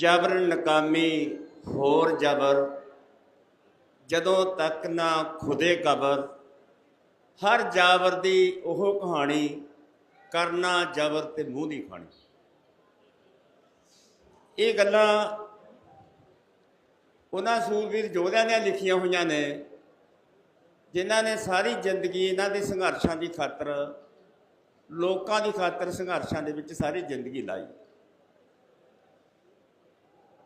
ਜਬਰ ਨਕਾਮੀ ਹੋਰ ਜਬਰ, ਜਦੋਂ ਤੱਕ ਨਾ ਖੁਦੇ ਕਬਰ, ਹਰ ਜਾਬਰ ਦੀ ਉਹ ਕਹਾਣੀ, ਕਰਨਾ ਜਬਰ ਤੇ ਮੂੰਹ ਦੀ ਖਾਣੀ। ਇਹ ਗੱਲਾਂ ਉਹਨਾਂ ਸੂਰਵੀਰ ਯੋਧਿਆਂ ਨੇ ਲਿਖੀਆਂ ਹੋਈਆਂ ਨੇ, ਜਿਨ੍ਹਾਂ ਨੇ ਸਾਰੀ ਜ਼ਿੰਦਗੀ ਇਹਨਾਂ ਦੇ ਸੰਘਰਸ਼ਾਂ ਦੀ ਖਾਤਰ, ਲੋਕਾਂ ਦੀ ਖਾਤਰ ਸੰਘਰਸ਼ਾਂ ਦੇ ਵਿੱਚ ਸਾਰੀ ਜ਼ਿੰਦਗੀ ਲਾਈ।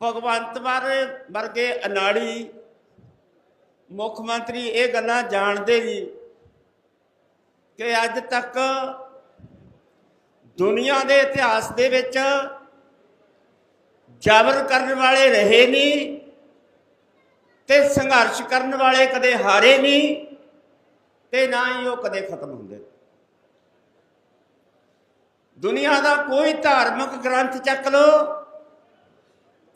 ਭਗਵੰਤ ਮਾਨ ਵਰਗੇ ਅਨਾੜੀ ਮੁੱਖ ਮੰਤਰੀ ਇਹ ਗੱਲਾਂ ਜਾਣਦੇ ਵੀ ਕਿ ਅੱਜ ਤੱਕ ਦੁਨੀਆ ਦੇ ਇਤਿਹਾਸ ਦੇ ਵਿੱਚ ਜਾਬਰ ਕਰਨ ਵਾਲੇ ਰਹੇ ਨਹੀਂ ਤੇ ਸੰਘਰਸ਼ ਕਰਨ ਵਾਲੇ ਕਦੇ ਹਾਰੇ ਨਹੀਂ ਤੇ ਨਾ ਹੀ ਉਹ ਕਦੇ ਖਤਮ ਹੁੰਦੇ। ਦੁਨੀਆ ਦਾ ਕੋਈ ਧਾਰਮਿਕ ਗ੍ਰੰਥ ਚੱਕ ਲਓ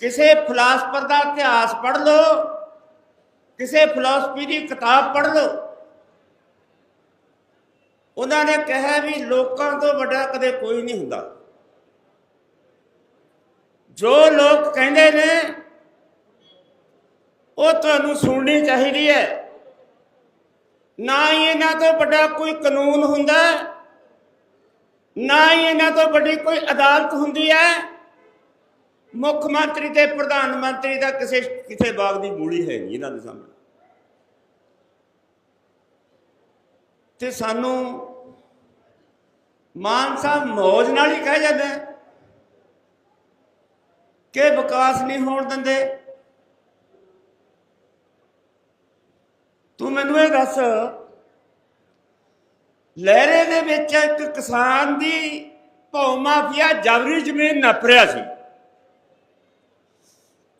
ਕਿਸੇ ਫਿਲਾਸਫਰ ਦਾ ਇਤਿਹਾਸ ਪੜ੍ਹ ਲਓ, ਕਿਸੇ ਫਿਲਾਸਫੀ ਦੀ ਕਿਤਾਬ ਪੜ੍ਹ ਲਓ। ਉਹਨਾਂ ਨੇ ਕਿਹਾ ਵੀ ਲੋਕਾਂ ਤੋਂ ਵੱਡਾ ਕਦੇ ਕੋਈ ਨਹੀਂ ਹੁੰਦਾ। ਜੋ ਲੋਕ ਕਹਿੰਦੇ ਨੇ, ਉਹ ਤੁਹਾਨੂੰ ਸੁਣਨੀ ਚਾਹੀਦੀ ਹੈ। ਨਾ ਹੀ ਇਹਨਾਂ ਤੋਂ ਵੱਡਾ ਕੋਈ ਕਾਨੂੰਨ ਹੁੰਦਾ, ਨਾ ਹੀ ਇਹਨਾਂ ਤੋਂ ਵੱਡੀ ਕੋਈ ਅਦਾਲਤ ਹੁੰਦੀ ਹੈ। ਮੁੱਖ ਮੰਤਰੀ ਤੇ ਪ੍ਰਧਾਨ ਮੰਤਰੀ ਦਾ ਕਿਸੇ ਕਿਸੇ ਬਾਗ ਦੀ ਮੂਲੀ ਹੈ ਨਹੀਂ ਇਹਨਾਂ ਦੇ ਸਾਹਮਣੇ। ਤੇ ਸਾਨੂੰ ਮਾਨ ਸਾਹਿਬ ਮੌਜ ਨਾਲ ਹੀ ਕਹਿ ਜਾਂਦਾ ਕਿ ਵਿਕਾਸ ਨਹੀਂ ਹੋਣ ਦਿੰਦੇ। ਤੂੰ ਮੈਨੂੰ ਇਹ ਦੱਸ, ਲਹਿਰੇ ਦੇ ਵਿੱਚ ਇੱਕ ਕਿਸਾਨ ਦੀ ਭੌ ਮਾਫੀਆ ਜਬਰੀ ਜ਼ਮੀਨ ਨੱਪ ਰਿਹਾ ਸੀ।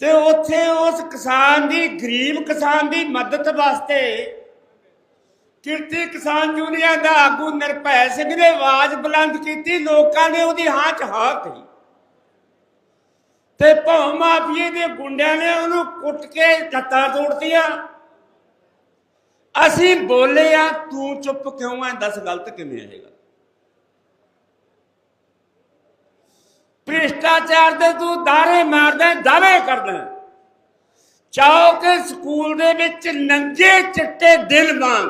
ਤੇ ਉੱਥੇ ਉਸ ਕਿਸਾਨ ਦੀ, ਗਰੀਬ ਕਿਸਾਨ ਦੀ ਮਦਦ ਵਾਸਤੇ ਕਿਰਤੀ ਕਿਸਾਨ ਯੂਨੀਅਨ ਦਾ ਆਗੂ ਨਿਰਭੈ ਸਿੰਘ ਨੇ ਆਵਾਜ਼ ਬੁਲੰਦ ਕੀਤੀ, ਲੋਕਾਂ ਨੇ ਉਹਦੀ ਹਾਂ ਚ ਹਾਂ ਕਹੀ। ਤੇ ਭੌ ਮਾਫੀਏ ਦੇ ਗੁੰਡਿਆਂ ਨੇ ਉਹਨੂੰ ਕੁੱਟ ਕੇ ਲੱਤਾਂ ਤੋੜਤੀਆਂ। ਅਸੀਂ ਬੋਲੇ ਆ, ਤੂੰ ਚੁੱਪ ਕਿਉਂ ਐ ਦੱਸ ਗਲਤ ਕਿਵੇਂ ਆਏਗਾ ਭ੍ਰਿਸ਼ਟਾਚਾਰ ਦੇ ਤੂੰ ਦਾਰੇ ਮਾਰਦਾ, ਦਾਅਵੇ ਕਰਦਾ। ਚਾਹੋ ਕਿ ਸਕੂਲ ਦੇ ਵਿੱਚ ਨੰਗੇ ਚਿੱਟੇ ਦਿਲ ਵਾਂਗ।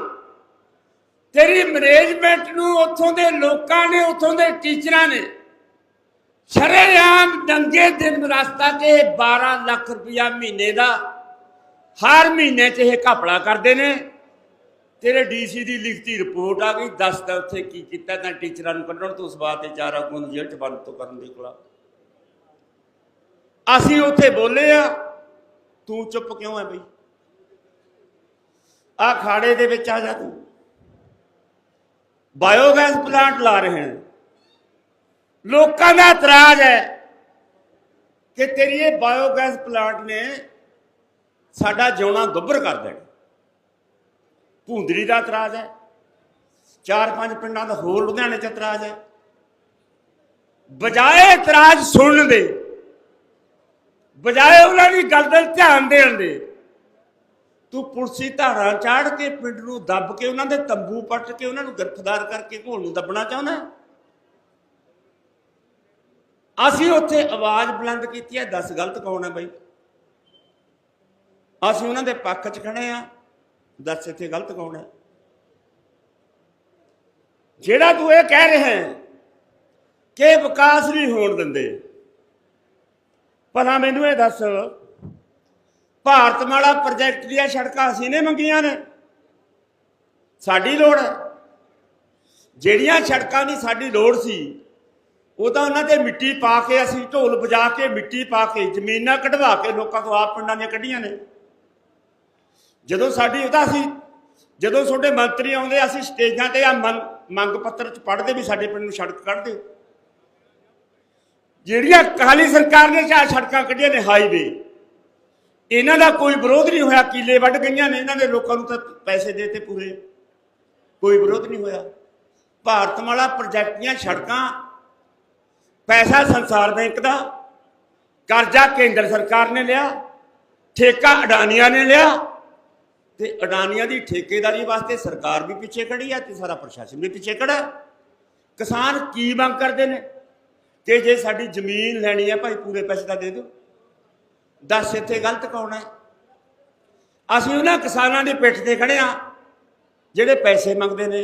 ਤੇਰੀ ਮੈਨੇਜਮੈਂਟ ਨੂੰ ਉੱਥੋਂ ਦੇ ਲੋਕਾਂ ਨੇ, ਉੱਥੋਂ ਦੇ ਟੀਚਰਾਂ ਨੇ ਸ਼ਰੇਆਮ ਨੰਗੇ ਦਿਨ ਰਸਤਾ ਤੇ 12 ਲੱਖ ਰੁਪਇਆ ਮਹੀਨੇ ਦਾ, ਹਰ ਮਹੀਨੇ 'ਚ ਇਹ ਘਪਲਾ ਕਰਦੇ ਨੇ। ਤੇਰੇ ਡੀਸੀ ਦੀ ਲਿਖਤੀ ਰਿਪੋਰਟ ਆ ਗਈ, ਦੱਸਦਾ ਉੱਥੇ ਕੀ ਕੀਤਾ ਤਾਂ ਟੀਚਰਾਂ ਨੂੰ ਕੱਢਣ ਤੋਂ ਉਸ ਬਾਅਦ ਤੇ ਚਾਰ ਆਗੂਆਂ ਜੇਲ੍ਹ 'ਚ ਬੰਦ ਤੋਂ ਕਰਨ ਦੀ ਕੋਲਾ ਅਸੀਂ ਉੱਥੇ ਬੋਲੇ ਆ, ਤੂੰ ਚੁੱਪ ਕਿਉਂ ਹੈ ਬਈ? ਆ ਖਾੜੇ ਦੇ ਵਿੱਚ ਆ ਜਾ ਤੂੰ। ਬਾਇਓਗੈਸ ਪਲਾਂਟ ਲਾ ਰਹੇ ਹਨ ਲੋਕਾਂ ਦਾ ਇਤਰਾਜ਼ ਹੈ ਕਿ ਤੇਰੀ ਇਹ ਬਾਇਓਗੈਸ ਪਲਾਂਟ ਨੇ ਸਾਡਾ ਜਿਉਣਾ ਦੁੱਭਰ ਕਰ ਦੇਣਾ। ਭੂੰਦੜੀ ਦਾ ਇਤਰਾਜ਼ ਹੈ। ਚਾਰ ਪੰਜ ਪਿੰਡਾਂ ਦਾ ਹੋਰ ਲੁਧਿਆਣੇ ਚ ਇਤਰਾਜ਼ ਹੈ। ਬਜਾਏ ਇਤਰਾਜ਼ ਸੁਣਨ ਦੇ ਬਜਾਏ ਉਹਨਾਂ ਦੀ ਗੱਲ ਦਾ ਧਿਆਨ ਦੇਣ ਦੇ। ਤੂੰ ਪੁਲਸੀ ਧਾਰਾਂ ਚਾੜ ਕੇ ਪਿੰਡ ਨੂੰ ਦੱਬ ਕੇ ਉਹਨਾਂ ਦੇ ਤੰਬੂ ਪੱਟ ਕੇ ਉਹਨਾਂ ਨੂੰ ਗ੍ਰਿਫਤਾਰ ਕਰਕੇ ਘੋਲ ਨੂੰ ਦੱਬਣਾ ਚਾਹੁੰਦਾ ਅਸੀਂ ਉੱਥੇ ਆਵਾਜ਼ ਬੁਲੰਦ ਕੀਤੀ ਹੈ, ਦੱਸ ਗਲਤ ਕੌਣ ਹੈ ਬਈ? ਅਸੀਂ ਉਹਨਾਂ ਦੇ ਪੱਖ 'ਚ ਖੜੇ ਆ ਦੱਸ ਇੱਥੇ ਗਲਤ ਕੌਣ ਹੈ? ਜਿਹੜਾ ਤੂੰ ਇਹ ਕਹਿ ਰਿਹਾ ਹੈ ਕਿ ਵਿਕਾਸ ਨਹੀਂ ਹੋਣ ਦਿੰਦੇ। ਭਲਾ ਮੈਨੂੰ ਇਹ ਦੱਸ। ਭਾਰਤਮਾਲਾ ਪ੍ਰੋਜੈਕਟ ਦੀਆਂ ਸੜਕਾਂ ਅਸੀਂ ਨੇ ਮੰਗੀਆਂ ਨੇ। ਸਾਡੀ ਲੋੜ ਹੈ। ਜਿਹੜੀਆਂ ਸੜਕਾਂ ਦੀ ਸਾਡੀ ਲੋੜ ਸੀ, ਉਹ ਤਾਂ ਉਹਨਾਂ ਤੇ ਮਿੱਟੀ ਪਾ ਕੇ ਅਸੀਂ ਢੋਲ ਵਜਾ ਕੇ ਮਿੱਟੀ ਪਾ ਕੇ ਜ਼ਮੀਨਾਂ ਕਢਵਾ ਕੇ ਲੋਕਾਂ ਤੋਂ ਆਪ ਪਿੰਡਾਂ ਦੀਆਂ ਕੱਢੀਆਂ ਨੇ। ਜਦੋਂ ਸਾਡੀ ਉਹਦਾ ਅਸੀਂ ਜਦੋਂ ਤੁਹਾਡੇ ਮੰਤਰੀ ਆਉਂਦੇ, ਅਸੀਂ ਸਟੇਜਾਂ ਤੇ ਆ ਮੰਗ ਪੱਤਰ ਚ ਪੜ੍ਹਦੇ ਵੀ ਸਾਡੇ ਪਿੰਡ ਨੂੰ ਸੜਕ ਕੱਢ ਦਿਓ। ਜਿਹੜੀਆਂ ਕਾਲੀ ਸਰਕਾਰ ਨੇ ਚਾਹ ਸੜਕਾਂ ਕੱਢੀਆਂ ਨੇ ਹਾਈਵੇ ਇਹਨਾਂ ਦਾ ਕੋਈ ਵਿਰੋਧ ਨਹੀਂ ਹੋਇਆ, ਕੀਲੇ ਵੱਢ ਗਈਆਂ ਨੇ, ਇਹਨਾਂ ਦੇ ਲੋਕਾਂ ਨੂੰ ਤਾਂ ਪੈਸੇ ਦੇਤੇ ਪੂਰੇ। ਕੋਈ ਵਿਰੋਧ ਨਹੀਂ ਹੋਇਆ। ਭਾਰਤਮਾਲਾ ਪ੍ਰੋਜੈਕਟ ਦੀਆਂ ਸੜਕਾਂ, ਪੈਸਾ ਸੰਸਾਰ ਬੈਂਕ ਦਾ, ਕਰਜ਼ਾ ਕੇਂਦਰ ਸਰਕਾਰ ਨੇ ਲਿਆ, ਠੇਕਾ ਅਡਾਨੀਆਂ ਨੇ ਲਿਆ, ਤੇ ਅਡਾਨੀਆਂ ਦੀ ਠੇਕੇਦਾਰੀ ਵਾਸਤੇ ਸਰਕਾਰ ਵੀ ਪਿੱਛੇ ਖੜੀ ਹੈ ਤੇ ਸਾਰਾ ਪ੍ਰਸ਼ਾਸਨ ਵੀ ਪਿੱਛੇ ਖੜਾ। ਕਿਸਾਨ ਕੀ ਮੰਗ ਕਰਦੇ ਨੇ? ਕਿ ਜੇ ਸਾਡੀ ਜ਼ਮੀਨ ਲੈਣੀ ਹੈ, ਭਾਈ ਪੂਰੇ ਪੈਸੇ ਦਾ ਦੇ ਦਿਓ। ਦੱਸ ਇੱਥੇ ਗਲਤ ਕੌਣ ਹੈ? ਅਸੀਂ ਉਹਨਾਂ ਕਿਸਾਨਾਂ ਦੀ ਪਿੱਠ ਤੇ ਖੜੇ ਆ ਜਿਹੜੇ ਪੈਸੇ ਮੰਗਦੇ ਨੇ।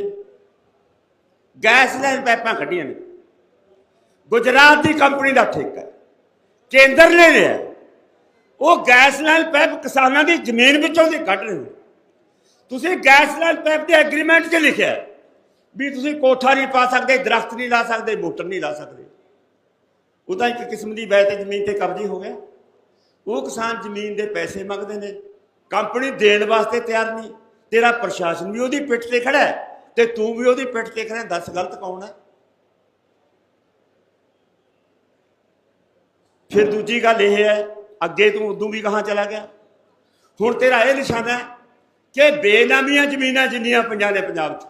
ਗੈਸ ਲੈਣ ਪਾਈਪਾਂ ਕੱਢੀਆਂ ਨੇ। ਗੁਜਰਾਤ ਦੀ ਕੰਪਨੀ ਦਾ ਠੇਕਾ ਕੇਂਦਰ ਨੇ ਲਿਆ ਉਹ ਗੈਸ ਲਾਈਨ ਪੈਪ ਕਿਸਾਨਾਂ ਦੀ ਜ਼ਮੀਨ ਵਿੱਚੋਂ ਦੀ ਕੱਢ ਰਹੇ ਹੋ ਤੁਸੀਂ ਗੈਸ ਲਾਈਨ ਪੈਪ ਦੇ ਐਗਰੀਮੈਂਟ 'ਚ ਲਿਖਿਆ ਵੀ ਤੁਸੀਂ ਕੋਠਾ ਨਹੀਂ ਪਾ ਸਕਦੇ, ਦਰਖਤ ਨਹੀਂ ਲਾ ਸਕਦੇ, ਮੋਟਰ ਨਹੀਂ ਲਾ ਸਕਦੇ। ਉਹ ਤਾਂ ਇੱਕ ਕਿਸਮ ਦੀ ਵੈਤ ਜ਼ਮੀਨ ਤੇ ਕਬਜ਼ੇ ਹੋ ਗਿਆ ਉਹ ਕਿਸਾਨ ਜ਼ਮੀਨ ਦੇ ਪੈਸੇ ਮੰਗਦੇ ਨੇ, ਕੰਪਨੀ ਦੇਣ ਵਾਸਤੇ ਤਿਆਰ ਨਹੀਂ। ਤੇਰਾ ਪ੍ਰਸ਼ਾਸਨ ਵੀ ਉਹਦੀ ਪਿੱਠ ਤੇ ਖੜਾ ਹੈ ਤੇ ਤੂੰ ਵੀ ਉਹਦੀ ਪਿੱਠ ਤੇ ਖੜਾ ਹੈ। ਦੱਸ ਗਲਤ ਕੌਣ ਹੈ? ਫਿਰ ਦੂਜੀ ਗੱਲ ਇਹ ਹੈ, ਅੱਗੇ ਤੂੰ ਉਦੋਂ ਵੀ ਕਹਾਂ ਚਲਾ ਗਿਆ? ਹੁਣ ਤੇਰਾ ਇਹ ਨਿਸ਼ਾਨਾ ਹੈ ਕਿ ਬੇਨਾਮੀਆਂ ਜ਼ਮੀਨਾਂ ਜਿੰਨੀਆਂ ਪੰਜਾਂ ਨੇ ਪੰਜਾਬ 'ਚ,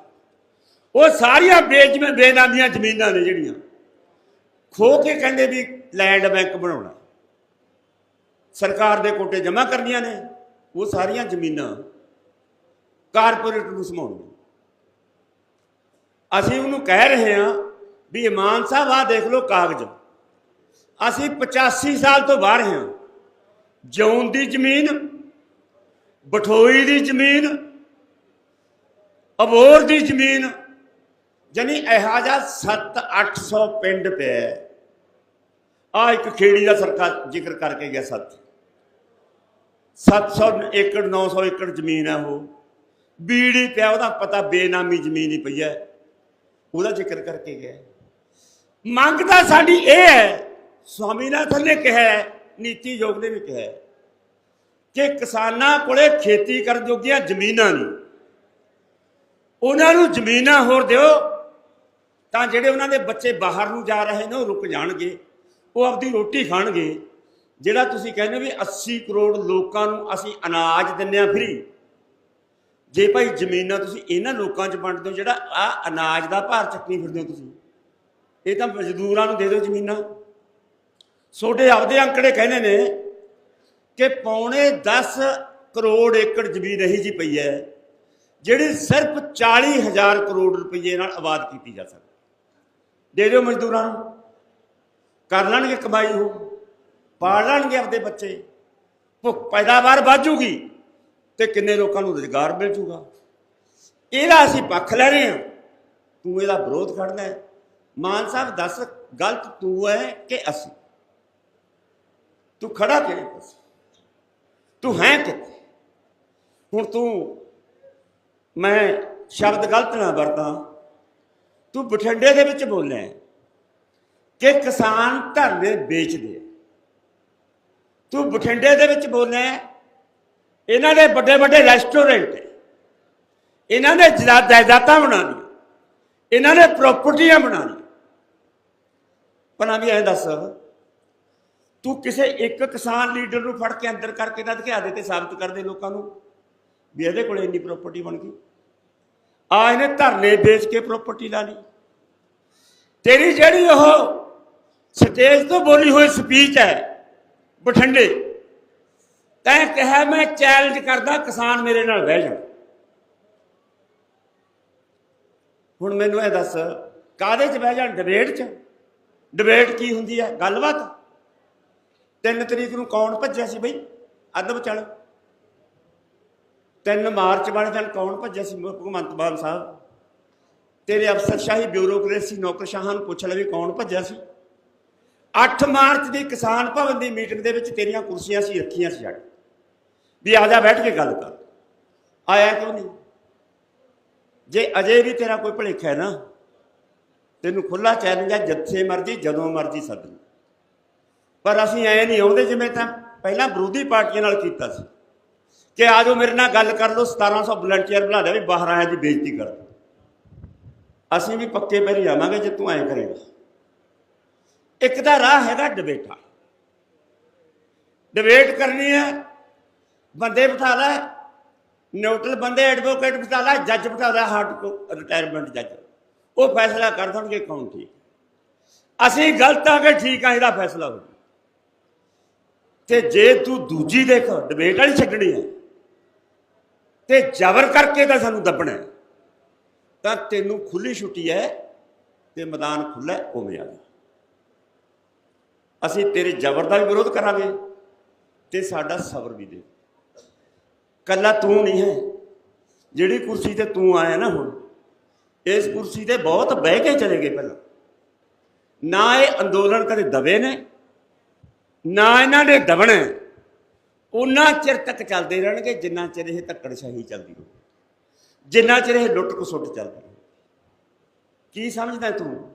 ਉਹ ਸਾਰੀਆਂ ਬੇਜ, ਬੇਨਾਮੀਆਂ ਜ਼ਮੀਨਾਂ ਨੇ ਜਿਹੜੀਆਂ। ਖੋ ਕੇ ਕਹਿੰਦੇ ਵੀ ਲੈਂਡ ਬੈਂਕ ਬਣਾਉਣਾ। ਸਰਕਾਰ ਦੇ ਕੋਟੇ ਜਮ੍ਹਾਂ ਕਰਨੀਆਂ ਨੇ, ਉਹ ਸਾਰੀਆਂ ਜ਼ਮੀਨਾਂ ਕਾਰਪੋਰੇਟ ਨੂੰ ਸਮਾਉਣੀਆਂ। ਅਸੀਂ ਉਹਨੂੰ ਕਹਿ ਰਹੇ ਹਾਂ ਵੀ ਇਮਾਨ ਸਾਹਿਬ ਆ ਦੇਖ ਲਓ ਕਾਗਜ਼। ਅਸੀਂ 85 ਸਾਲ ਤੋਂ ਬਾਹਰ ਹਾਂ। ਜੌਨ ਦੀ ਜ਼ਮੀਨ, ਬਠੋਈ ਦੀ ਜ਼ਮੀਨ, ਅਬੋਰ ਦੀ ਜ਼ਮੀਨ ਜਾਨੀ ਇਹੋ ਜਿਹਾ 7-800 ਪਿੰਡ ਪਿਆ ਆ ਇੱਕ ਖੇੜੀ ਦਾ ਸਰਕਾਰ ਜ਼ਿਕਰ ਕਰਕੇ ਗਿਆ ਸੱਤ। 700 ਏਕੜ 900 ਏਕੜ ਜ਼ਮੀਨ ਹੈ ਉਹ। ਬੀੜੀ ਪਿਆ ਉਹਦਾ ਪਤਾ ਬੇਨਾਮੀ ਜ਼ਮੀਨ ਹੀ ਪਈ ਹੈ। ਉਹਦਾ ਜ਼ਿਕਰ ਕਰਕੇ ਗਿਆ ਮੰਗ ਤਾਂ ਸਾਡੀ ਇਹ ਹੈ ਸਵਾਮੀਨਾਥਨ ਨੇ ਕਿਹਾ ਹੈ, ਨੀਤੀ ਯੋਗ ਨੇ ਵੀ ਕਿਹਾ ਕਿ ਕਿਸਾਨਾਂ ਕੋਲੇ ਖੇਤੀ ਕਰਨ ਜੋਗੀਆਂ ਜ਼ਮੀਨਾਂ ਨਹੀਂ। ਉਹਨਾਂ ਨੂੰ ਜ਼ਮੀਨਾਂ ਹੋਰ ਦਿਓ ਤਾਂ ਜਿਹੜੇ ਉਹਨਾਂ ਦੇ ਬੱਚੇ ਬਾਹਰ ਨੂੰ ਜਾ ਰਹੇ ਨੇ, ਉਹ ਰੁਕ ਜਾਣਗੇ। ਉਹ ਆਪਦੀ ਰੋਟੀ ਖਾਣਗੇ। ਜਿਹੜਾ ਤੁਸੀਂ ਕਹਿੰਦੇ ਹੋ ਵੀ 80 ਕਰੋੜ ਲੋਕਾਂ ਨੂੰ ਅਸੀਂ ਅਨਾਜ ਦਿੰਨੇ ਆ ਫ੍ਰੀ ਜੇ ਭਾਈ ਜ਼ਮੀਨਾਂ ਤੁਸੀਂ ਇਹਨਾਂ ਲੋਕਾਂ 'ਚ ਵੰਡ ਦਿਓ ਜਿਹੜਾ ਆ ਅਨਾਜ ਦਾ ਭਾਰ ਚੱਕਣੀ ਫਿਰਦੇ ਹੋ ਤੁਸੀਂ, ਇਹ ਤਾਂ ਮਜ਼ਦੂਰਾਂ ਨੂੰ ਦੇ ਦਿਓ ਜ਼ਮੀਨਾਂ। ਛੋਟੇ ਆਪਦੇ ਅੰਕੜੇ ਕਹਿੰਦੇ ਨੇ ਕਿ ਪੌਣੇ 10 ਕਰੋੜ ਏਕੜ ਜ਼ਮੀਨ ਰਹੀ ਜੀ ਪਈ ਹੈ, ਜਿਹੜੀ ਸਿਰਫ 40000 ਕਰੋੜ ਰੁਪਏ ਨਾਲ ਆਬਾਦ ਕੀਤੀ ਜਾ ਸਕਦੀ। ਦੇ ਦਿਓ ਮਜ਼ਦੂਰਾਂ ਨੂੰ। ਕਰ ਲੈਣਗੇ ਕਮਾਈ ਉਹ। ਪਾਲ ਲੈਣਗੇ ਆਪਦੇ ਬੱਚੇ। ਭੁੱਖ ਪੈਦਾਵਾਰ ਵਾਜੂਗੀ ਤੇ ਕਿੰਨੇ ਲੋਕਾਂ ਨੂੰ ਰੁਜ਼ਗਾਰ ਮਿਲ ਜੂਗਾ। ਇਹਦਾ ਅਸੀਂ ਪੱਖ ਲੈ ਰਹੇ ਹਾਂ ਤੂੰ ਇਹਦਾ ਵਿਰੋਧ ਕਰਦਾ ਹੈ। ਮਾਨ ਸਾਹਿਬ, ਦੱਸ ਗਲਤ ਤੂੰ ਹੈ ਕਿ ਅਸੀਂ? ਤੂੰ ਖੜਾ ਕਿਹੜੇ ਪਾਸੇ? ਤੂੰ ਹੈ ਕਿੱਥੇ? ਹੁਣ ਤੂੰ, ਮੈਂ ਸ਼ਬਦ ਗਲਤ ਨਾ ਵਰਤਾਂ। ਤੂੰ ਬਠਿੰਡੇ ਦੇ ਵਿੱਚ ਬੋਲਿਆ ਕਿ ਕਿਸਾਨ ਧਰਨੇ ਵੇਚਦੇ ਆ। ਤੂੰ ਬਠਿੰਡੇ ਦੇ ਵਿੱਚ ਬੋਲਿਆ ਇਹਨਾਂ ਦੇ ਵੱਡੇ ਵੱਡੇ ਰੈਸਟੋਰੈਂਟ ਇਹਨਾਂ ਨੇ ਜਲਾ- ਜਾਇਦਾਦਾਂ ਬਣਾਉਣੀਆਂ ਇਹਨਾਂ ਨੇ ਪ੍ਰਾਪਰਟੀਆਂ ਬਣਾਉਣੀਆਂ ਪਨਾ ਵੀ ਐਂ ਦੱਸ, ਤੂੰ ਕਿਸੇ ਇੱਕ ਕਿਸਾਨ ਲੀਡਰ ਨੂੰ ਫੜ ਕੇ ਅੰਦਰ ਕਰਕੇ ਨਾ ਦਿਖਾ ਦੇ ਤੇ ਸਾਬਤ ਕਰ ਦੇ ਲੋਕਾਂ ਨੂੰ ਵੀ ਇਹਦੇ ਕੋਲ ਇੰਨੀ ਪ੍ਰਾਪਰਟੀ ਬਣ ਗਈ। ਆ ਇਹਨੇ ਧਰਨੇ ਵੇਚ ਕੇ ਪ੍ਰਾਪਰਟੀ ਲਾ ਲਈ। ਤੇਰੀ ਜਿਹੜੀ ਉਹ ਸਟੇਜ ਤੋਂ ਬੋਲੀ ਹੋਈ ਸਪੀਚ ਹੈ, ਬਠਿੰਡੇ, ਤੈਂ ਕਿਹਾ ਮੈਂ ਚੈਲੰਜ ਕਰਦਾ ਕਿਸਾਨ ਮੇਰੇ ਨਾਲ ਬਹਿ ਜਾਣ। ਹੁਣ ਮੈਨੂੰ ਇਹ ਦੱਸ ਕਾਦੇ 'ਚ ਬਹਿ ਜਾਣ? ਡਿਬੇਟ 'ਚ? ਡਿਬੇਟ ਕੀ ਹੁੰਦੀ ਹੈ? ਗੱਲਬਾਤ? ਤਿੰਨ ਤਰੀਕ ਨੂੰ ਕੌਣ ਭੱਜਿਆ ਸੀ ਬਈ? ਅੱਧ ਵਿਚਾਲ। 3 ਮਾਰਚ ਵਾਲੇ ਦਿਨ ਕੌਣ ਭੱਜਿਆ ਸੀ ਭਗਵੰਤ ਮਾਨ ਸਾਹਿਬ? ਤੇਰੇ ਅਫਸਰਸ਼ਾਹੀ ਬਿਊਰੋਕ੍ਰੇਸੀ ਨੌਕਰਸ਼ਾਹਾਂ ਨੂੰ ਪੁੱਛ ਲੈ ਵੀ ਕੌਣ ਭੱਜਿਆ ਸੀ? 8 ਮਾਰਚ ਦੀ ਕਿਸਾਨ ਭਵਨ ਦੀ ਮੀਟਿੰਗ ਦੇ ਵਿੱਚ ਤੇਰੀਆਂ ਕੁਰਸੀਆਂ ਸੀ ਰੱਖੀਆਂ ਸੀ ਜੱਟ ਵੀ ਆ ਜਾ ਬੈਠ ਕੇ ਗੱਲ ਕਰ। ਆਇਆ ਕਿਉਂ ਨਹੀਂ? ਜੇ ਅਜੇ ਵੀ ਤੇਰਾ ਕੋਈ ਭਲੇਖਾ ਹੈ ਨਾ, ਤੈਨੂੰ ਖੁੱਲਾ ਚੈਲੰਜ ਹੈ, ਜਿੱਥੇ ਮਰਜ਼ੀ, ਜਦੋਂ ਮਰਜ਼ੀ ਸੱਦ। ਪਰ ਅਸੀਂ ਐ ਨਹੀਂ ਆਉਂਦੇ ਜਿਵੇਂ ਤਾਂ ਪਹਿਲਾਂ ਵਿਰੋਧੀ ਪਾਰਟੀਆਂ ਨਾਲ ਕੀਤਾ ਸੀ। ਕਿ ਆਜੋ ਮੇਰੇ ਨਾਲ ਗੱਲ ਕਰ ਲਓ 1700 ਵਲੰਟੀਅਰ ਬਣਾ ਦੇ, ਵੀ ਬਾਹਰ ਆਇਆ ਦੀ ਬੇਇੱਜ਼ਤੀ ਕਰ ਅਸੀਂ ਵੀ ਪੱਕੇ ਪਹਿਰੀ ਆਵਾਂਗੇ ਜੇ ਤੂੰ ਐ ਕਰੇਗਾ। ਇੱਕ ਦਾ ਰਾਹ ਹੈਗਾ ਡਿਬੇਟਾ। ਡਿਬੇਟ ਕਰਨੀ ਹੈ, ਬੰਦੇ ਬਿਠਾ ਲੈ ਨਿਊਟਰਲ ਬੰਦੇ ਐਡਵੋਕੇਟ ਬਿਠਾ ਲੈ ਜੱਜ ਬਿਠਾ ਲੈ ਹਾਰਟ ਰਿਟਾਇਰਮੈਂਟ ਜੱਜ ਉਹ ਫੈਸਲਾ ਕਰ ਦੇਣਗੇ ਕੌਣ ਠੀਕ ਅਸੀਂ ਗਲਤ ਆ ਕਿ ਠੀਕ ਆ, ਇਹਦਾ ਫੈਸਲਾ ਹੋ ਤੇ ਜੇ ਤੂੰ ਦੂਜੀ ਦੇਖ, ਡਿਬੇਟ ਵਾਲੀ ਛੱਡਣੀ ਹੈ ਤੇ ਜ਼ਬਰ ਕਰਕੇ ਤਾਂ ਸਾਨੂੰ ਦੱਬਣਾ ਤਾਂ ਤੈਨੂੰ ਖੁੱਲੀ ਛੁੱਟੀ ਹੈ ਤੇ ਮੈਦਾਨ ਖੁੱਲਾ ਉਵੇਂ ਆ ਜਾ। ਅਸੀਂ ਤੇਰੇ ਜ਼ਬਰ ਦਾ ਵੀ ਵਿਰੋਧ ਕਰਾਂਗੇ ਤੇ ਸਾਡਾ ਸਬਰ ਵੀ ਦੇ। ਕੱਲਾ ਤੂੰ ਨਹੀਂ ਹੈ। ਜਿਹੜੀ ਕੁਰਸੀ ਤੇ ਤੂੰ ਆਇਆ ਨਾ ਹੁਣ, ਇਸ ਕੁਰਸੀ ਤੇ ਬਹੁਤ ਬਹਿ ਕੇ ਚਲੇ ਗਏ ਪਹਿਲਾਂ। ਨਾ ਇਹ ਅੰਦੋਲਨ ਕਦੇ ਦਬੇ ਨੇ, ਨਾ ਇਹਨਾਂ ਦੇ ਦਬਣਾ ਉਹਨਾਂ ਚਿਰ ਤੱਕ ਚੱਲਦੇ ਰਹਿਣਗੇ, ਜਿੰਨਾ ਚਿਰ ਇਹ ਧੱਕੜਸ਼ਾਹੀ ਚੱਲਦੀ ਰਹੂ ਜਿੰਨਾ ਚਿਰ ਇਹ ਲੁੱਟ ਖਸੁੱਟ ਚੱਲਦੀ ਰਹੂ ਕੀ ਸਮਝਦਾ ਤੂੰ?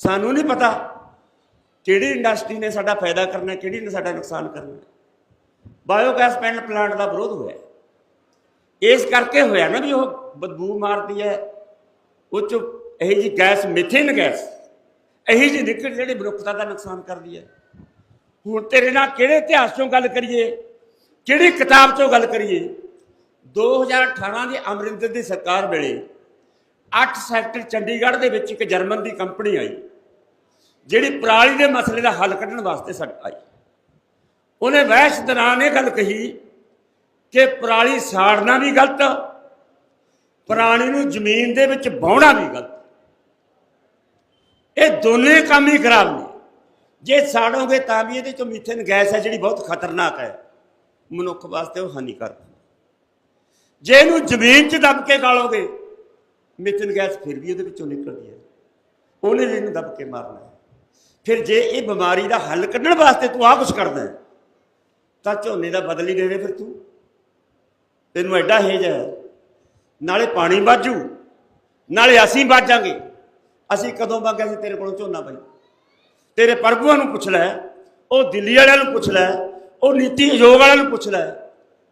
ਸਾਨੂੰ ਨਹੀਂ ਪਤਾ ਕਿਹੜੀ ਇੰਡਸਟਰੀ ਨੇ ਸਾਡਾ ਫਾਇਦਾ ਕਰਨਾ, ਕਿਹੜੀ ਨੇ ਸਾਡਾ ਨੁਕਸਾਨ ਕਰਨਾ। ਬਾਇਓਗੈਸ ਪੈਨਲ ਪਲਾਂਟ ਦਾ ਵਿਰੋਧ ਹੋਇਆ। ਇਸ ਕਰਕੇ ਹੋਇਆ ਨਾ ਵੀ ਉਹ ਬਦਬੂ ਮਾਰਦੀ ਹੈ। ਉਹ ਚ ਇਹ ਜੀ ਗੈਸ ਮਿਥੇਨ ਗੈਸ ਇਹੀ ਜੀ ਨਿਕਲ ਜਿਹੜੀ ਮਨੁੱਖਤਾ ਦਾ ਨੁਕਸਾਨ ਕਰਦੀ ਹੈ। ਹੁਣ ਤੇਰੇ ਨਾਲ ਕਿਹੜੇ ਇਤਿਹਾਸ ਚੋਂ ਗੱਲ ਕਰੀਏ? ਕਿਹੜੀ ਕਿਤਾਬ ਚੋਂ ਗੱਲ ਕਰੀਏ? 2018 ਦੀ ਅਮਰਿੰਦਰ ਦੀ ਸਰਕਾਰ ਵੇਲੇ 8 ਸੈਕਟਰ ਚੰਡੀਗੜ੍ਹ ਦੇ ਵਿੱਚ ਇੱਕ ਜਰਮਨ ਦੀ ਕੰਪਨੀ ਆਈ, ਜਿਹੜੀ ਪਰਾਲੀ ਦੇ ਮਸਲੇ ਦਾ ਹੱਲ ਕੱਢਣ ਵਾਸਤੇ ਸੜ ਆਈ ਉਹਨੇ ਵਹਿਸ਼ ਦੌਰਾਨ ਇਹ ਗੱਲ ਕਹੀ ਕਿ ਪਰਾਲੀ ਸਾੜਨਾ ਵੀ ਗਲਤ, ਪਰਾਲੀ ਨੂੰ ਜ਼ਮੀਨ ਦੇ ਵਿੱਚ ਵਾਹੁਣਾ ਵੀ ਗਲਤ। ਇਹ ਦੋਨੇ ਕੰਮ ਹੀ ਖਰਾਬ ਨੇ। ਜੇ ਸਾੜੋਗੇ ਤਾਂ ਵੀ ਇਹਦੇ ਚੋਂ ਮੀਥੇਨ ਗੈਸ ਹੈ ਜਿਹੜੀ ਬਹੁਤ ਖਤਰਨਾਕ ਹੈ। ਮਨੁੱਖ ਵਾਸਤੇ ਉਹ ਹਾਨੀਕਾਰਕ ਹੈ ਜੇ ਇਹਨੂੰ ਜ਼ਮੀਨ 'ਚ ਦੱਬ ਕੇ ਗਾਲੋਗੇ ਮੀਥੇਨ ਗੈਸ ਫਿਰ ਵੀ ਉਹਦੇ ਵਿੱਚੋਂ ਨਿਕਲਦੀ ਹੈ। ਉਹਨੇ ਵੀ ਇਹਨੂੰ ਦੱਬ ਕੇ ਮਾਰਨਾ ਹੈ। ਫਿਰ ਜੇ ਇਹ ਬਿਮਾਰੀ ਦਾ ਹੱਲ ਕੱਢਣ ਵਾਸਤੇ ਤੂੰ ਆਹ ਕੁਝ ਕਰਦਾ ਹੈ, ਤਾਂ ਝੋਨੇ ਦਾ ਬਦਲ ਹੀ ਦੇ ਫਿਰ ਤੂੰ। ਤੈਨੂੰ ਐਡਾ ਹੇਜ ਹੈ। ਨਾਲੇ ਪਾਣੀ ਬਾਜੂ ਨਾਲੇ ਅਸੀਂ ਬਾਜਾਂਗੇ ਅਸੀਂ ਕਦੋਂ ਬਾਗਿਆ ਸੀ ਤੇਰੇ ਕੋਲੋਂ ਝੋਨਾ ਬਾਈ? ਤੇਰੇ ਪ੍ਰਭੂਆਂ ਨੂੰ ਪੁੱਛ ਲੈ, ਉਹ ਦਿੱਲੀ ਵਾਲਿਆਂ ਨੂੰ ਪੁੱਛ ਲੈ, ਉਹ ਨੀਤੀ ਆਯੋਗ ਵਾਲਿਆਂ ਨੂੰ ਪੁੱਛ ਲੈ।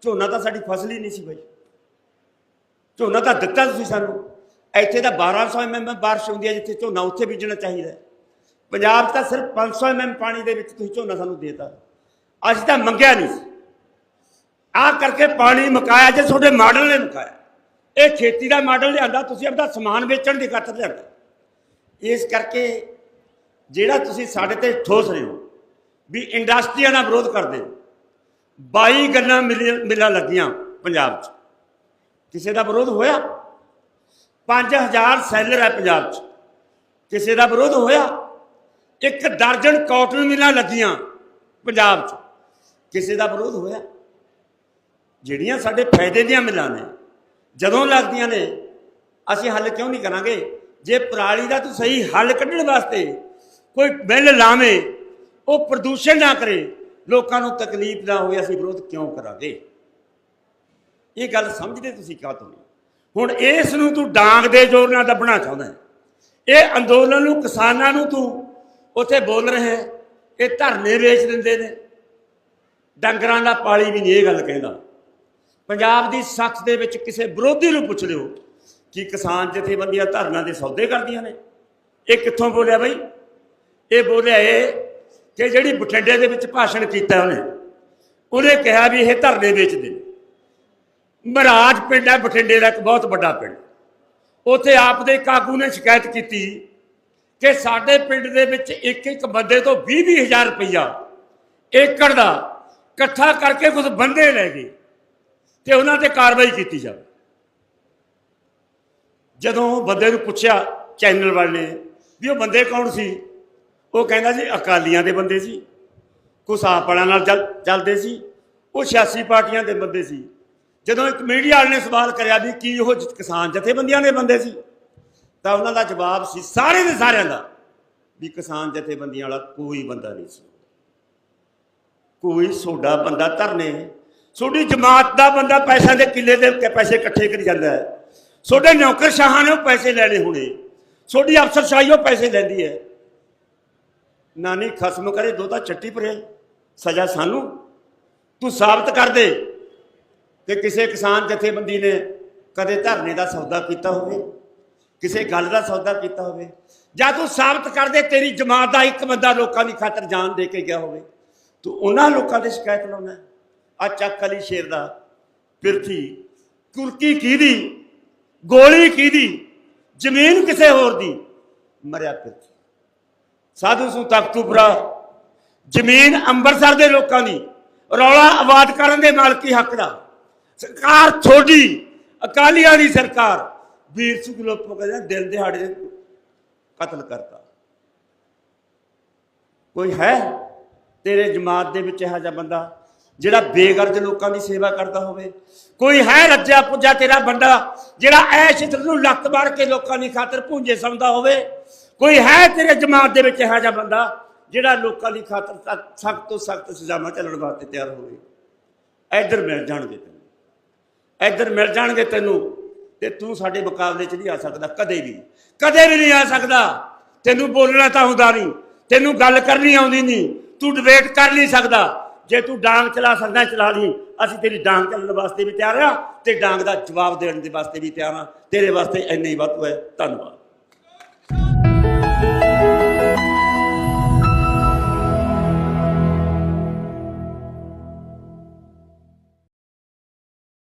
ਝੋਨਾ ਤਾਂ ਸਾਡੀ ਫਸਲ ਹੀ ਨਹੀਂ ਸੀ ਬਾਈ। ਝੋਨਾ ਤਾਂ ਦਿੱਤਾ ਤੁਸੀਂ ਸਾਨੂੰ। ਇੱਥੇ ਤਾਂ 1200 ਐਮਐਮ ਬਾਰਿਸ਼ ਹੁੰਦੀ ਹੈ ਜਿੱਥੇ ਝੋਨਾ ਉੱਥੇ ਬੀਜਣਾ ਚਾਹੀਦਾ ਪੰਜਾਬ ਤਾਂ ਸਿਰਫ 500 ਐਮਐਮ ਪਾਣੀ ਦੇ ਵਿੱਚ ਤੁਸੀਂ ਝੋਨਾ ਸਾਨੂੰ ਦੇਤਾ। ਅਸੀਂ ਤਾਂ ਮੰਗਿਆ ਨਹੀਂ ਸੀ। ਆ ਕਰਕੇ ਪਾਣੀ ਮੁਕਾਇਆ ਜੇ ਤੁਹਾਡੇ ਮਾਡਲ ਨੇ ਮੁਕਾਇਆ। ਇਹ ਖੇਤੀ ਦਾ ਮਾਡਲ ਲਿਆਂਦਾ, ਤੁਸੀਂ ਆਪਣਾ ਸਮਾਨ ਵੇਚਣ ਦੀ ਖਾਤਰ ਲਿਆਂਦਾ। ਇਸ ਕਰਕੇ ਜਿਹੜਾ ਤੁਸੀਂ ਸਾਡੇ ਤੇ ਠੋਸ ਰਹੇ ਹੋ, ਵੀ ਇੰਡਸਟਰੀਆਂ ਦਾ ਵਿਰੋਧ ਕਰਦੇ ਹੋ। 22 ਗੱਲਾਂ ਮਿਲੀਆਂ ਮਿਲਾਂ ਲੱਗੀਆਂ ਪੰਜਾਬ 'ਚ। ਕਿਸੇ ਦਾ ਵਿਰੋਧ ਹੋਇਆ? 5000 ਸੈਲਰ ਹੈ ਪੰਜਾਬ 'ਚ। ਕਿਸੇ ਦਾ ਵਿਰੋਧ ਹੋਇਆ? ਇੱਕ ਦਰਜਨ ਕਾਟਨ ਮਿਲਾਂ ਲੱਗੀਆਂ ਪੰਜਾਬ 'ਚ। ਕਿਸੇ ਦਾ ਵਿਰੋਧ ਹੋਇਆ? ਜਿਹੜੀਆਂ ਸਾਡੇ ਫਾਇਦੇ ਦੀਆਂ ਮਿਲਾਂ ਨੇ, ਜਦੋਂ ਲੱਗਦੀਆਂ ਨੇ, ਅਸੀਂ ਹੱਲ ਕਿਉਂ ਨਹੀਂ ਕਰਾਂਗੇ? ਜੇ ਪਰਾਲੀ ਦਾ ਤੂੰ ਸਹੀ ਹੱਲ ਕੱਢਣ ਵਾਸਤੇ ਕੋਈ ਬਿੱਲ ਲਾਵੇ ਉਹ ਪ੍ਰਦੂਸ਼ਣ ਨਾ ਕਰੇ ਲੋਕਾਂ ਨੂੰ ਤਕਲੀਫ ਨਾ ਹੋਵੇ ਅਸੀਂ ਵਿਰੋਧ ਕਿਉਂ ਕਰਾਂਗੇ? ਇਹ ਗੱਲ ਸਮਝਦੇ ਤੁਸੀਂ ਕਾਹ ਤੋਂ ਹੁਣ ਇਸ ਨੂੰ ਤੂੰ ਡਾਂਗ ਦੇ ਜ਼ੋਰ ਨਾਲ ਦੱਬਣਾ ਚਾਹੁੰਦਾ ਇਹ ਅੰਦੋਲਨ ਨੂੰ ਕਿਸਾਨਾਂ ਨੂੰ ਤੂੰ ਉੱਥੇ ਬੋਲ ਰਿਹਾ ਹੈ, ਇਹ ਧਰਨੇ ਵੇਚ ਦਿੰਦੇ ਨੇ। ਡੰਗਰਾਂ ਦਾ ਪਾਲੀ ਵੀ ਨਹੀਂ ਇਹ ਗੱਲ ਕਹਿੰਦਾ। ਪੰਜਾਬ ਦੀ ਸੱਥ ਦੇ ਵਿੱਚ ਕਿਸੇ ਵਿਰੋਧੀ ਨੂੰ ਪੁੱਛ ਲਿਓ ਕਿ ਕਿਸਾਨ ਜਥੇਬੰਦੀਆਂ ਧਰਨਾ ਦੇ ਸੌਦੇ ਕਰਦੀਆਂ ਨੇ। ਇਹ ਕਿੱਥੋਂ ਬੋਲਿਆ ਬਈ? ਇਹ ਬੋਲਿਆ ਏ ਕਿ ਜਿਹੜੀ ਬਠਿੰਡੇ ਦੇ ਵਿੱਚ ਭਾਸ਼ਣ ਕੀਤਾ ਉਹਨੇ ਉਹਨੇ ਕਿਹਾ ਵੀ ਇਹ ਧਰਨੇ ਵੇਚਦੇ ਨੇ। ਮਹਾਰਾਜ ਪਿੰਡ ਹੈ, ਬਠਿੰਡੇ ਦਾ ਇੱਕ ਬਹੁਤ ਵੱਡਾ ਪਿੰਡ। ਉੱਥੇ ਆਪ ਦੇ ਕਾਗੂ ਨੇ ਸ਼ਿਕਾਇਤ ਕੀਤੀ ਕਿ ਸਾਡੇ ਪਿੰਡ ਦੇ ਵਿੱਚ ਇੱਕ ਇੱਕ ਬੰਦੇ ਤੋਂ 20 ਹਜ਼ਾਰ ਰੁਪਈਆ ਏਕੜ ਦਾ ਇਕੱਠਾ ਕਰਕੇ ਕੁਝ ਬੰਦੇ ਲੈ ਗਏ ਤੇ ਉਹਨਾਂ ਤੇ ਕਾਰਵਾਈ ਕੀਤੀ ਜਾਵੇ। ਜਦੋਂ ਬੰਦੇ ਨੂੰ ਪੁੱਛਿਆ ਚੈਨਲ ਵਾਲੇ ਨੇ ਵੀ ਉਹ ਬੰਦੇ ਕੌਣ ਸੀ? ਉਹ ਕਹਿੰਦਾ ਜੀ, ਅਕਾਲੀਆਂ ਦੇ ਬੰਦੇ ਸੀ। ਕੁਛ ਆਪ ਵਾਲਿਆਂ ਨਾਲ ਚੱਲਦੇ ਸੀ। ਉਹ ਸਿਆਸੀ ਪਾਰਟੀਆਂ ਦੇ ਬੰਦੇ ਸੀ। ਜਦੋਂ ਇੱਕ ਮੀਡੀਆ ਵਾਲੇ ਨੇ ਸਵਾਲ ਕਰਿਆ ਵੀ ਕੀ ਉਹ ਕਿਸਾਨ ਜਥੇਬੰਦੀਆਂ ਦੇ ਬੰਦੇ ਸੀ, ਤਾਂ ਉਹਨਾਂ ਦਾ ਜਵਾਬ ਸੀ ਸਾਰੇ ਦੇ ਸਾਰਿਆਂ ਦਾ ਵੀ ਕਿਸਾਨ ਜਥੇਬੰਦੀਆਂ ਵਾਲਾ ਕੋਈ ਬੰਦਾ ਨਹੀਂ ਸੀ। ਕੋਈ ਸੋਡਾ ਬੰਦਾ ਧਰਨੇ ਤੁਹਾਡੀ ਜਮਾਤ ਦਾ ਬੰਦਾ ਪੈਸਿਆਂ ਦੇ ਕਿੱਲੇ ਦੇ ਪੈਸੇ ਇਕੱਠੇ ਕਰੀ ਜਾਂਦਾ ਹੈ। ਤੁਹਾਡੇ ਨੌਕਰ ਸ਼ਾਹਾਂ ਨੇ ਉਹ ਪੈਸੇ ਲੈਣੇ ਹੋਣੇ। ਤੁਹਾਡੀ ਅਫਸਰਸ਼ਾਹੀ ਉਹ ਪੈਸੇ ਲੈਂਦੀ ਹੈ। ਨਾਨੀ ਖਸਮ ਕਰੇ ਦੋ ਤਾਂ ਚੱਟੀ ਪਰੇ ਸਜ਼ਾ ਸਾਨੂੰ। ਤੂੰ ਸਾਬਤ ਕਰ ਦੇ ਕਿ ਕਿਸੇ ਕਿਸਾਨ ਜਥੇਬੰਦੀ ਨੇ ਕਦੇ ਧਰਨੇ ਦਾ ਸੌਦਾ ਕੀਤਾ ਹੋਵੇ, ਕਿਸੇ ਗੱਲ ਦਾ ਸੌਦਾ ਕੀਤਾ ਹੋਵੇ। ਜਾਂ ਤੂੰ ਸਾਬਤ ਕਰ ਦੇ, ਤੇਰੀ ਜਮਾਤ ਦਾ ਇੱਕ ਬੰਦਾ ਲੋਕਾਂ ਦੀ ਖਾਤਰ ਜਾਨ ਦੇ ਕੇ ਗਿਆ ਹੋਵੇ। ਤੂੰ ਉਹਨਾਂ ਲੋਕਾਂ ਦੇ ਸ਼ਿਕਾਇਤ ਲਾਉਣਾ ਆ ਚੱਕ ਅਲੀ ਸ਼ੇਰ ਦਾ ਪਿਰਥੀ ਕੁਰਕੀ ਕਿਹਦੀ, ਗੋਲੀ ਕਿਹਦੀ, ਜ਼ਮੀਨ ਕਿਸੇ ਹੋਰ ਦੀ, ਮਰਿਆ ਪਿਰਥੀ। ਸਾਧੂ ਸੂ ਤਖਤੂਪੁਰਾ ਜ਼ਮੀਨ ਅੰਮ੍ਰਿਤਸਰ ਦੇ ਲੋਕਾਂ ਦੀ। ਰੌਲਾ ਆਬਾਦ ਕਰਨ ਦੇ ਮਾਲਕੀ ਹੱਕ ਦਾ? ਸਰਕਾਰ ਥੋੜੀ ਅਕਾਲੀਆਂ ਦੀ ਸਰਕਾਰ। ਵੀਰ ਸਿੰਘ ਲੋਪੋ ਕਹਿੰਦਾ ਦਿਲ ਦਿਹਾੜੇ ਕਤਲ ਕਰਤਾ। ਕੋਈ ਹੈ ਤੇਰੇ ਜਮਾਤ ਦੇ ਵਿੱਚ ਇਹੋ ਜਿਹਾ ਬੰਦਾ ਜਿਹੜਾ ਬੇਗਰਜ ਲੋਕਾਂ ਦੀ ਸੇਵਾ ਕਰਦਾ ਹੋਵੇ? ਕੋਈ ਹੈ ਰੱਜਿਆ ਪੁੱਜਾ ਤੇਰਾ ਬੰਦਾ ਜਿਹੜਾ ਐਸ਼ ਇਤਰ ਨੂੰ ਲੱਤ ਮਾਰ ਕੇ ਲੋਕਾਂ ਦੀ ਖਾਤਰ ਭੁੰਜੇ ਸਮਝਦਾ ਹੋਵੇ? ਕੋਈ ਹੈ ਤੇਰੇ ਜਮਾਤ ਦੇ ਵਿੱਚ ਇਹੋ ਜਿਹਾ ਬੰਦਾ ਜਿਹੜਾ ਲੋਕਾਂ ਦੀ ਖਾਤਰ ਸਖਤ ਤੋਂ ਸਖਤ ਸਜ਼ਾਵਾਂ ਚੱਲਣ ਵਾਸਤੇ ਤਿਆਰ ਹੋਵੇ? ਇੱਧਰ ਮਿਲ ਜਾਣਗੇ ਤੈਨੂੰ। ਇੱਧਰ ਮਿਲ ਜਾਣਗੇ ਤੈਨੂੰ ਤੇ ਤੂੰ ਸਾਡੇ ਮੁਕਾਬਲੇ 'ਚ ਨਹੀਂ ਆ ਸਕਦਾ, ਕਦੇ ਵੀ। ਕਦੇ ਵੀ ਨਹੀਂ ਆ ਸਕਦਾ। ਤੈਨੂੰ ਬੋਲਣਾ ਤਾਂ ਆਉਂਦਾ ਨਹੀਂ। ਤੈਨੂੰ ਗੱਲ ਕਰਨੀ ਆਉਂਦੀ ਨਹੀਂ। ਤੂੰ ਡਿਬੇਟ ਕਰ ਨਹੀਂ ਸਕਦਾ। ਜੇ ਤੂੰ ਡਾਂਗ ਚਲਾ ਸਕਦਾ, ਚਲਾ ਲਈ। ਅਸੀਂ ਤੇਰੀ ਡਾਂਗ ਚੱਲਣ ਵਾਸਤੇ ਵੀ ਤਿਆਰ ਆ ਤੇ ਡਾਂਗ ਦਾ ਜਵਾਬ ਦੇਣ ਦੇ ਵਾਸਤੇ ਵੀ ਤਿਆਰ ਆ। ਤੇਰੇ ਵਾਸਤੇ ਇੰਨਾ ਹੀ ਵਾਧੂ ਹੈ। ਧੰਨਵਾਦ।